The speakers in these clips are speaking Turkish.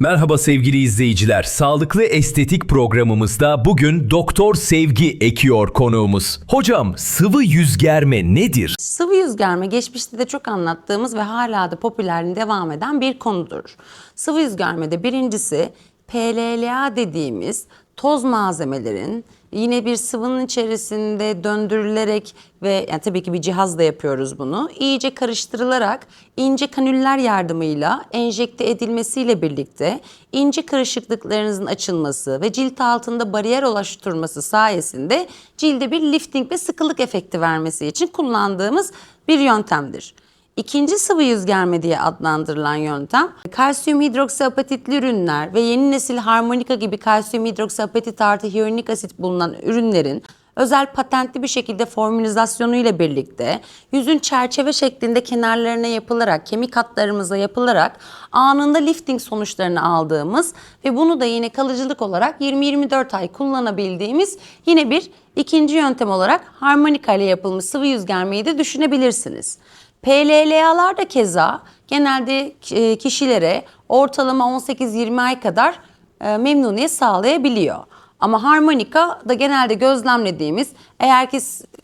Merhaba sevgili izleyiciler. Sağlıklı estetik programımızda bugün Doktor Sevgi Ekiyor konuğumuz. Hocam sıvı yüz germe nedir? Sıvı yüz germe geçmişte de çok anlattığımız ve hala da popülerliğine devam eden bir konudur. Sıvı yüz germede birincisi PLLA dediğimiz toz malzemelerin yine bir sıvının içerisinde döndürülerek ve yani tabii ki bir cihazla yapıyoruz bunu. iyice karıştırılarak ince kanüller yardımıyla enjekte edilmesiyle birlikte ince kırışıklıklarınızın açılması ve cilt altında bariyer oluşturması sayesinde cilde bir lifting ve sıkılık efekti vermesi için kullandığımız bir yöntemdir. İkinci sıvı yüz germe diye adlandırılan yöntem kalsiyum hidroksiapatitli ürünler ve yeni nesil harmonika gibi kalsiyum hidroksiapatit artı hyaluronik asit bulunan ürünlerin özel patentli bir şekilde formülizasyonu ile birlikte yüzün çerçeve şeklinde kenarlarına yapılarak, kemik hatlarımıza yapılarak anında lifting sonuçlarını aldığımız ve bunu da yine kalıcılık olarak 20-24 ay kullanabildiğimiz yine bir ikinci yöntem olarak harmonika ile yapılmış sıvı yüz germeyi de düşünebilirsiniz. PLLA'lar da keza genelde e, kişilere ortalama 18-20 ay kadar e, memnuniyet sağlayabiliyor. Ama harmonika da genelde gözlemlediğimiz eğer ki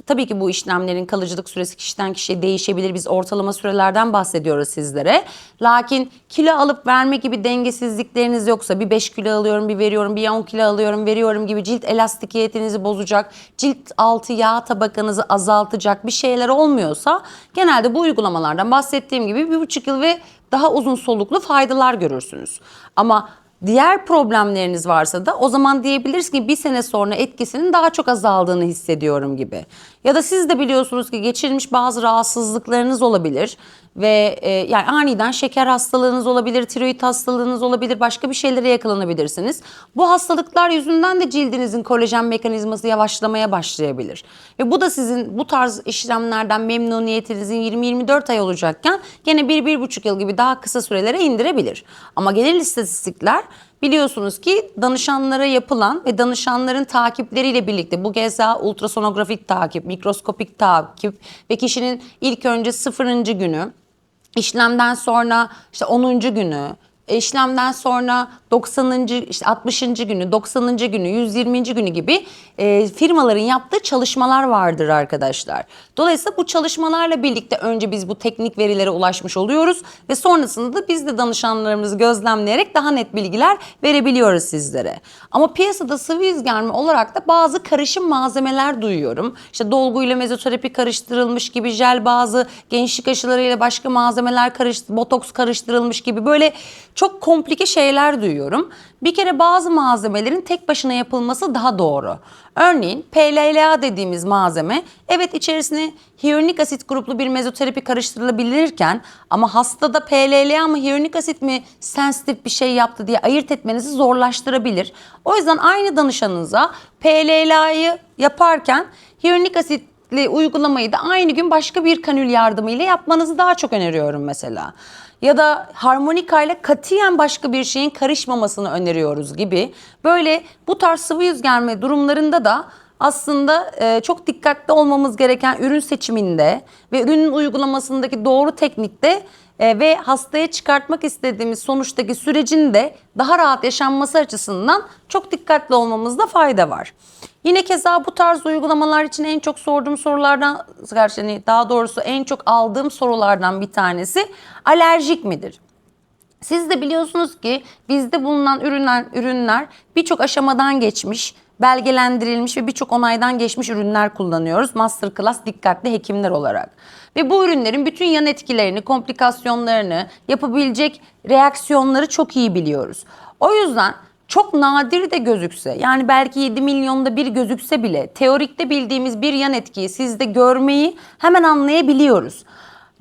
tabii ki bu işlemlerin kalıcılık süresi kişiden kişiye değişebilir. Biz ortalama sürelerden bahsediyoruz sizlere. Lakin kilo alıp verme gibi dengesizlikleriniz yoksa bir 5 kilo alıyorum bir veriyorum bir 10 kilo alıyorum veriyorum gibi cilt elastikiyetinizi bozacak, cilt altı yağ tabakanızı azaltacak bir şeyler olmuyorsa genelde bu uygulamalardan bahsettiğim gibi bir buçuk yıl ve daha uzun soluklu faydalar görürsünüz. Ama Diğer problemleriniz varsa da o zaman diyebiliriz ki bir sene sonra etkisinin daha çok azaldığını hissediyorum gibi. Ya da siz de biliyorsunuz ki geçirmiş bazı rahatsızlıklarınız olabilir ve e, yani aniden şeker hastalığınız olabilir, tiroid hastalığınız olabilir, başka bir şeylere yakalanabilirsiniz. Bu hastalıklar yüzünden de cildinizin kolajen mekanizması yavaşlamaya başlayabilir. Ve bu da sizin bu tarz işlemlerden memnuniyetinizin 20-24 ay olacakken gene 1-1,5 yıl gibi daha kısa sürelere indirebilir. Ama genel istatistikler Biliyorsunuz ki danışanlara yapılan ve danışanların takipleriyle birlikte bu keza ultrasonografik takip, mikroskopik takip ve kişinin ilk önce sıfırıncı günü, işlemden sonra işte 10. günü, işlemden sonra 90. işte 60. günü, 90. günü, 120. günü gibi e, firmaların yaptığı çalışmalar vardır arkadaşlar. Dolayısıyla bu çalışmalarla birlikte önce biz bu teknik verilere ulaşmış oluyoruz ve sonrasında da biz de danışanlarımızı gözlemleyerek daha net bilgiler verebiliyoruz sizlere. Ama piyasada sıvı yüz germe olarak da bazı karışım malzemeler duyuyorum. İşte dolguyla mezoterapi karıştırılmış gibi jel bazı gençlik aşılarıyla başka malzemeler karıştı, botoks karıştırılmış gibi böyle çok komplike şeyler duyuyorum. Bir kere bazı malzemelerin tek başına yapılması daha doğru. Örneğin PLLA dediğimiz malzeme evet içerisine hyaluronik asit gruplu bir mezoterapi karıştırılabilirken ama hastada PLLA mı hyaluronik asit mi sensitif bir şey yaptı diye ayırt etmenizi zorlaştırabilir. O yüzden aynı danışanınıza PLLA'yı yaparken hyaluronik asitli uygulamayı da aynı gün başka bir kanül yardımıyla yapmanızı daha çok öneriyorum mesela ya da harmonika ile katiyen başka bir şeyin karışmamasını öneriyoruz gibi. Böyle bu tarz sıvı yüz germe durumlarında da aslında e, çok dikkatli olmamız gereken ürün seçiminde ve ürünün uygulamasındaki doğru teknikte e, ve hastaya çıkartmak istediğimiz sonuçtaki sürecin de daha rahat yaşanması açısından çok dikkatli olmamızda fayda var. Yine keza bu tarz uygulamalar için en çok sorduğum sorulardan, hani daha doğrusu en çok aldığım sorulardan bir tanesi alerjik midir? Siz de biliyorsunuz ki bizde bulunan ürünler, ürünler birçok aşamadan geçmiş, belgelendirilmiş ve birçok onaydan geçmiş ürünler kullanıyoruz. Masterclass dikkatli hekimler olarak. Ve bu ürünlerin bütün yan etkilerini, komplikasyonlarını, yapabilecek reaksiyonları çok iyi biliyoruz. O yüzden çok nadir de gözükse yani belki 7 milyonda bir gözükse bile teorikte bildiğimiz bir yan etkiyi sizde görmeyi hemen anlayabiliyoruz.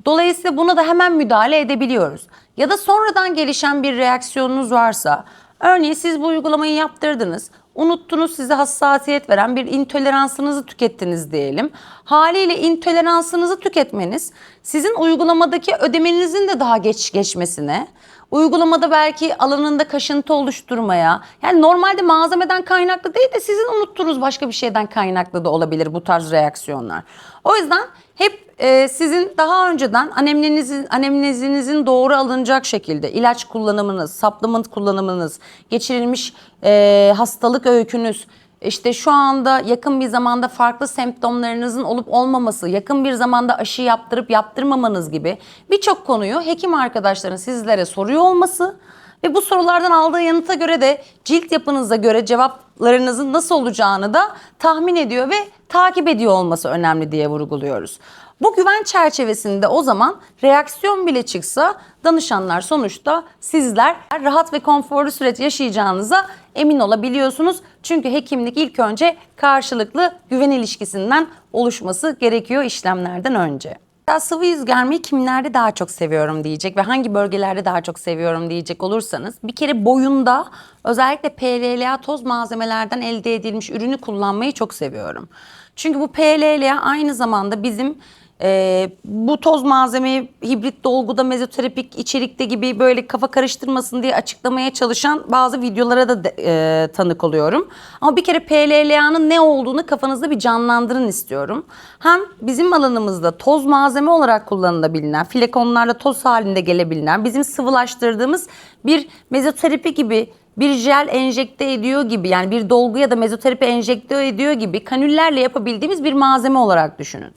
Dolayısıyla buna da hemen müdahale edebiliyoruz. Ya da sonradan gelişen bir reaksiyonunuz varsa, örneğin siz bu uygulamayı yaptırdınız, unuttunuz size hassasiyet veren bir intoleransınızı tükettiniz diyelim. Haliyle intoleransınızı tüketmeniz sizin uygulamadaki ödemenizin de daha geç geçmesine, uygulamada belki alanında kaşıntı oluşturmaya, yani normalde malzemeden kaynaklı değil de sizin unuttuğunuz başka bir şeyden kaynaklı da olabilir bu tarz reaksiyonlar. O yüzden hep e, sizin daha önceden anemnenizin, anemnezinizin doğru alınacak şekilde ilaç kullanımınız, supplement kullanımınız, geçirilmiş e, hastalık öykünüz, işte şu anda yakın bir zamanda farklı semptomlarınızın olup olmaması, yakın bir zamanda aşı yaptırıp yaptırmamanız gibi birçok konuyu hekim arkadaşların sizlere soruyor olması ve bu sorulardan aldığı yanıta göre de cilt yapınıza göre cevaplarınızın nasıl olacağını da tahmin ediyor ve takip ediyor olması önemli diye vurguluyoruz. Bu güven çerçevesinde o zaman reaksiyon bile çıksa danışanlar sonuçta sizler rahat ve konforlu süreç yaşayacağınıza emin olabiliyorsunuz. Çünkü hekimlik ilk önce karşılıklı güven ilişkisinden oluşması gerekiyor işlemlerden önce. Ya sıvı yüz germeyi kimlerde daha çok seviyorum diyecek ve hangi bölgelerde daha çok seviyorum diyecek olursanız bir kere boyunda özellikle PLLA toz malzemelerden elde edilmiş ürünü kullanmayı çok seviyorum. Çünkü bu PLLA aynı zamanda bizim e, bu toz malzemeyi hibrit dolguda mezoterapik içerikte gibi böyle kafa karıştırmasın diye açıklamaya çalışan bazı videolara da de- e, tanık oluyorum. Ama bir kere PLLA'nın ne olduğunu kafanızda bir canlandırın istiyorum. Hem bizim alanımızda toz malzeme olarak kullanılabilen, flekonlarla toz halinde gelebilen, bizim sıvılaştırdığımız bir mezoterapi gibi bir jel enjekte ediyor gibi yani bir dolgu ya da mezoterapi enjekte ediyor gibi kanüllerle yapabildiğimiz bir malzeme olarak düşünün.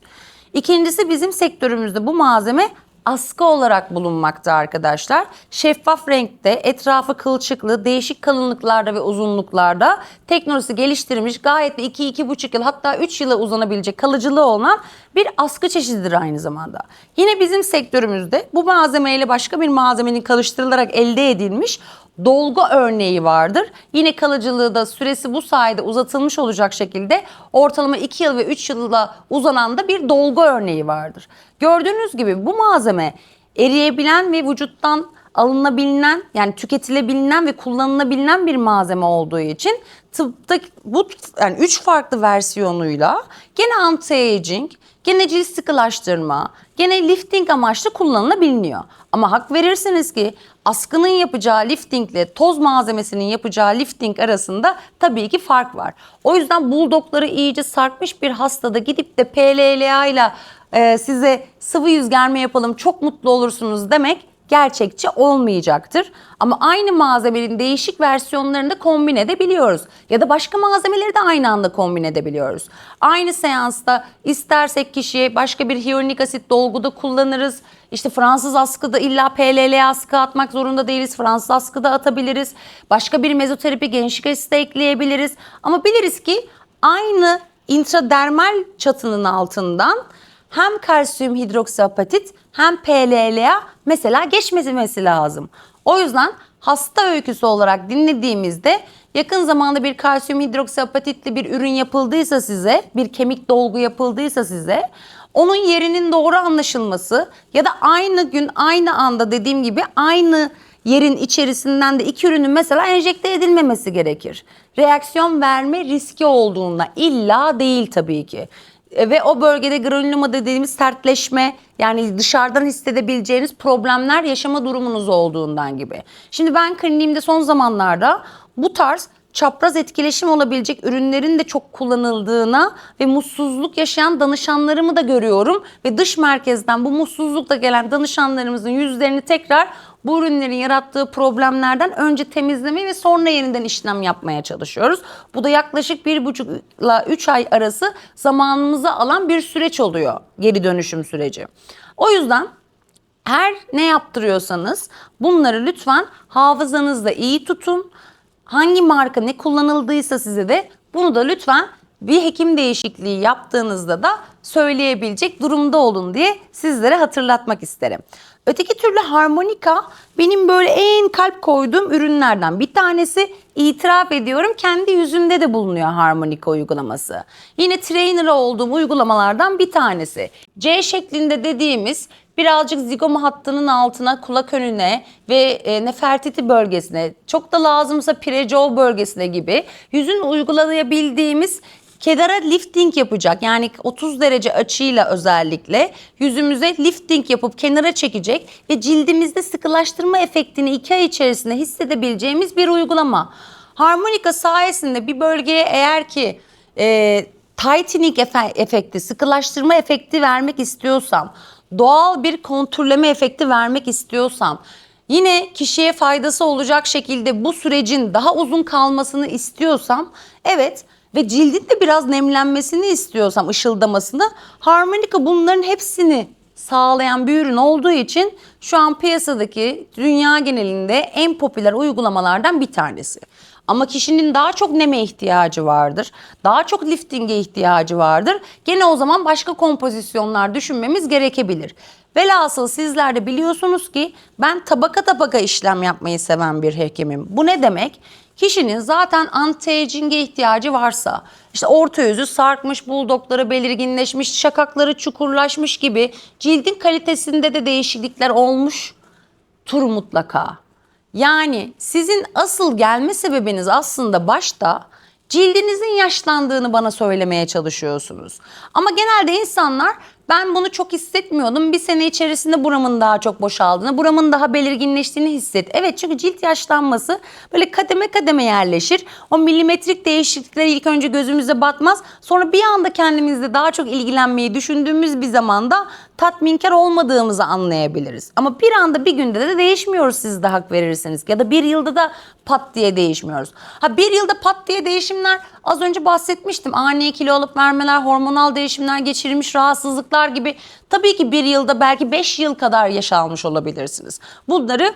İkincisi bizim sektörümüzde bu malzeme askı olarak bulunmakta arkadaşlar. Şeffaf renkte, etrafı kılçıklı, değişik kalınlıklarda ve uzunluklarda teknolojisi geliştirilmiş gayet de 2-2,5 yıl hatta 3 yıla uzanabilecek kalıcılığı olan bir askı çeşididir aynı zamanda. Yine bizim sektörümüzde bu malzemeyle başka bir malzemenin karıştırılarak elde edilmiş dolgu örneği vardır. Yine kalıcılığı da süresi bu sayede uzatılmış olacak şekilde ortalama 2 yıl ve 3 yılla uzanan da bir dolgu örneği vardır. Gördüğünüz gibi bu malzeme eriyebilen ve vücuttan alınabilen yani tüketilebilen ve kullanılabilen bir malzeme olduğu için tıpta bu yani üç farklı versiyonuyla gene anti-aging, gene cilt sıkılaştırma, gene lifting amaçlı kullanılabiliyor. Ama hak verirsiniz ki askının yapacağı liftingle toz malzemesinin yapacağı lifting arasında tabii ki fark var. O yüzden buldokları iyice sarkmış bir hastada gidip de PLLA ile e, size sıvı yüz germe yapalım çok mutlu olursunuz demek gerçekçi olmayacaktır. Ama aynı malzemenin değişik versiyonlarını da kombin edebiliyoruz. Ya da başka malzemeleri de aynı anda kombin edebiliyoruz. Aynı seansta istersek kişiye başka bir hyaluronik asit dolguda kullanırız. İşte Fransız askıda illa PLL askı atmak zorunda değiliz. Fransız askıda atabiliriz. Başka bir mezoterapi gençlik asiti de ekleyebiliriz. Ama biliriz ki aynı intradermal çatının altından hem kalsiyum hidroksiapatit hem PLLA mesela geçmemesi lazım. O yüzden hasta öyküsü olarak dinlediğimizde yakın zamanda bir kalsiyum hidroksiapatitli bir ürün yapıldıysa size, bir kemik dolgu yapıldıysa size onun yerinin doğru anlaşılması ya da aynı gün aynı anda dediğim gibi aynı yerin içerisinden de iki ürünün mesela enjekte edilmemesi gerekir. Reaksiyon verme riski olduğunda illa değil tabii ki. E, Ve o bölgede granuloma dediğimiz sertleşme yani dışarıdan hissedebileceğiniz problemler yaşama durumunuz olduğundan gibi. Şimdi ben kliniğimde son zamanlarda bu tarz çapraz etkileşim olabilecek ürünlerin de çok kullanıldığına ve mutsuzluk yaşayan danışanlarımı da görüyorum. Ve dış merkezden bu mutsuzlukla gelen danışanlarımızın yüzlerini tekrar bu ürünlerin yarattığı problemlerden önce temizleme ve sonra yeniden işlem yapmaya çalışıyoruz. Bu da yaklaşık bir buçukla üç ay arası zamanımızı alan bir süreç oluyor geri dönüşüm süreci. O yüzden her ne yaptırıyorsanız bunları lütfen hafızanızda iyi tutun. Hangi marka ne kullanıldıysa size de bunu da lütfen bir hekim değişikliği yaptığınızda da söyleyebilecek durumda olun diye sizlere hatırlatmak isterim. Öteki türlü harmonika benim böyle en kalp koyduğum ürünlerden bir tanesi. İtiraf ediyorum kendi yüzümde de bulunuyor harmonika uygulaması. Yine trainer olduğum uygulamalardan bir tanesi. C şeklinde dediğimiz birazcık zigoma hattının altına kulak önüne ve e, nefertiti bölgesine çok da lazımsa precool bölgesine gibi yüzün uygulayabildiğimiz Kedara lifting yapacak yani 30 derece açıyla özellikle yüzümüze lifting yapıp kenara çekecek ve cildimizde sıkılaştırma efektini 2 ay içerisinde hissedebileceğimiz bir uygulama. Harmonika sayesinde bir bölgeye eğer ki e, tightening efe- efekti, sıkılaştırma efekti vermek istiyorsam, doğal bir kontürleme efekti vermek istiyorsam, yine kişiye faydası olacak şekilde bu sürecin daha uzun kalmasını istiyorsam, evet ve cildin de biraz nemlenmesini istiyorsam, ışıldamasını, Harmonica bunların hepsini sağlayan bir ürün olduğu için şu an piyasadaki dünya genelinde en popüler uygulamalardan bir tanesi. Ama kişinin daha çok neme ihtiyacı vardır. Daha çok liftinge ihtiyacı vardır. Gene o zaman başka kompozisyonlar düşünmemiz gerekebilir. Velhasıl sizler de biliyorsunuz ki ben tabaka tabaka işlem yapmayı seven bir hekimim. Bu ne demek? Kişinin zaten anti-aging'e ihtiyacı varsa, işte orta yüzü sarkmış, buldokları belirginleşmiş, şakakları çukurlaşmış gibi cildin kalitesinde de değişiklikler olmuş tur mutlaka. Yani sizin asıl gelme sebebiniz aslında başta cildinizin yaşlandığını bana söylemeye çalışıyorsunuz. Ama genelde insanlar ben bunu çok hissetmiyordum. Bir sene içerisinde buramın daha çok boşaldığını, buramın daha belirginleştiğini hisset. Evet çünkü cilt yaşlanması böyle kademe kademe yerleşir. O milimetrik değişiklikler ilk önce gözümüze batmaz. Sonra bir anda kendimizle daha çok ilgilenmeyi düşündüğümüz bir zamanda tatminkar olmadığımızı anlayabiliriz. Ama bir anda bir günde de değişmiyoruz siz de hak verirseniz. Ya da bir yılda da pat diye değişmiyoruz. Ha bir yılda pat diye değişimler az önce bahsetmiştim. Ani kilo alıp vermeler, hormonal değişimler, geçirilmiş rahatsızlıklar gibi. Tabii ki bir yılda belki beş yıl kadar yaşanmış olabilirsiniz. Bunları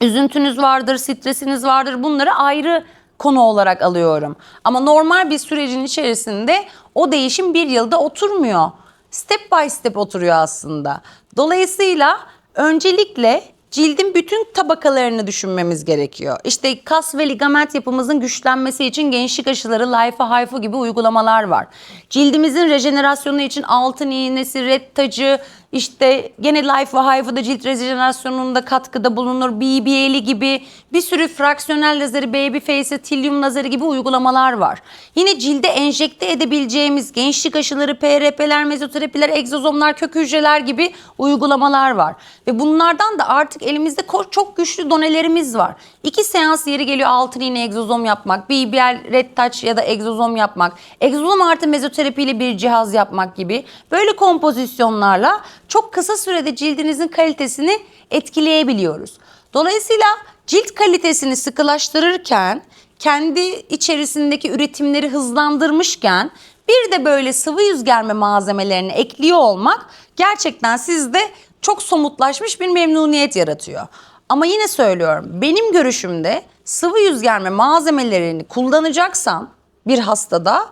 üzüntünüz vardır, stresiniz vardır. Bunları ayrı konu olarak alıyorum. Ama normal bir sürecin içerisinde o değişim bir yılda oturmuyor. Step by step oturuyor aslında. Dolayısıyla öncelikle cildin bütün tabakalarını düşünmemiz gerekiyor. İşte kas ve ligament yapımızın güçlenmesi için gençlik aşıları, Life Hayfu gibi uygulamalar var. Cildimizin rejenerasyonu için altın iğnesi, red tacı, işte gene Life ve Hayfu'da cilt rejenerasyonunda katkıda bulunur. BBL'i gibi bir sürü fraksiyonel lazeri, baby face, tilyum lazeri gibi uygulamalar var. Yine cilde enjekte edebileceğimiz gençlik aşıları, PRP'ler, mezoterapiler, egzozomlar, kök hücreler gibi uygulamalar var. Ve bunlardan da artık elimizde çok güçlü donelerimiz var. İki seans yeri geliyor altın iğne egzozom yapmak, BBL, red touch ya da egzozom yapmak, egzozom artı mezoterapiyle bir cihaz yapmak gibi böyle kompozisyonlarla çok kısa sürede cildinizin kalitesini etkileyebiliyoruz. Dolayısıyla cilt kalitesini sıkılaştırırken kendi içerisindeki üretimleri hızlandırmışken bir de böyle sıvı yüz germe malzemelerini ekliyor olmak gerçekten sizde çok somutlaşmış bir memnuniyet yaratıyor. Ama yine söylüyorum benim görüşümde sıvı yüz germe malzemelerini kullanacaksan bir hastada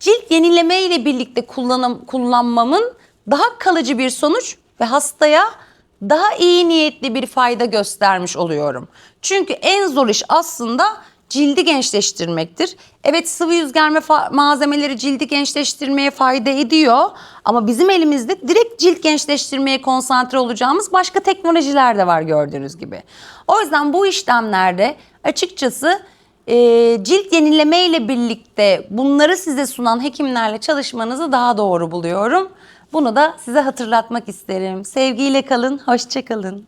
cilt yenileme ile birlikte kullanım, kullanmamın daha kalıcı bir sonuç ve hastaya daha iyi niyetli bir fayda göstermiş oluyorum. Çünkü en zor iş aslında cildi gençleştirmektir. Evet sıvı yüz germe malzemeleri cildi gençleştirmeye fayda ediyor ama bizim elimizde direkt cilt gençleştirmeye konsantre olacağımız başka teknolojiler de var gördüğünüz gibi. O yüzden bu işlemlerde açıkçası e, cilt yenileme ile birlikte bunları size sunan hekimlerle çalışmanızı daha doğru buluyorum. Bunu da size hatırlatmak isterim. Sevgiyle kalın, hoşça kalın.